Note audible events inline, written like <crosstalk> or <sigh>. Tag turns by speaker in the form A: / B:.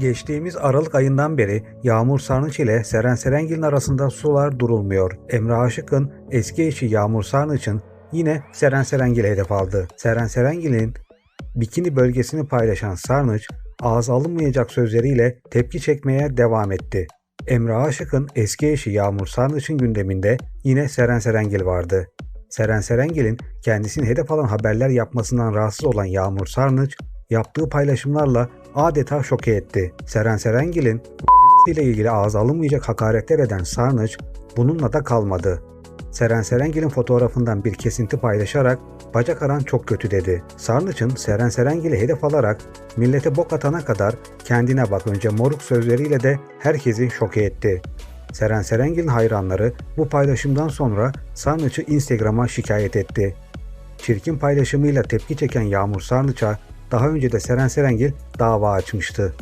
A: Geçtiğimiz Aralık ayından beri Yağmur Sarnıç ile Seren Serengil'in arasında sular durulmuyor. Emre Aşık'ın eski eşi Yağmur Sarnıç'ın yine Seren Serengil'e hedef aldı. Seren Serengil'in bikini bölgesini paylaşan Sarnıç, ağız alınmayacak sözleriyle tepki çekmeye devam etti. Emre Aşık'ın eski eşi Yağmur Sarnıç'ın gündeminde yine Seren Serengil vardı. Seren Serengil'in kendisini hedef alan haberler yapmasından rahatsız olan Yağmur Sarnıç, yaptığı paylaşımlarla adeta şoke etti. Seren Serengil'in <laughs> ile ilgili ağız alınmayacak hakaretler eden Sarnıç bununla da kalmadı. Seren Serengil'in fotoğrafından bir kesinti paylaşarak bacak aran çok kötü dedi. Sarnıç'ın Seren Serengil'i hedef alarak millete bok atana kadar kendine bak önce moruk sözleriyle de herkesi şoke etti. Seren Serengil'in hayranları bu paylaşımdan sonra Sarnıç'ı Instagram'a şikayet etti. Çirkin paylaşımıyla tepki çeken Yağmur Sarnıç'a daha önce de Seren Serengil dava açmıştı.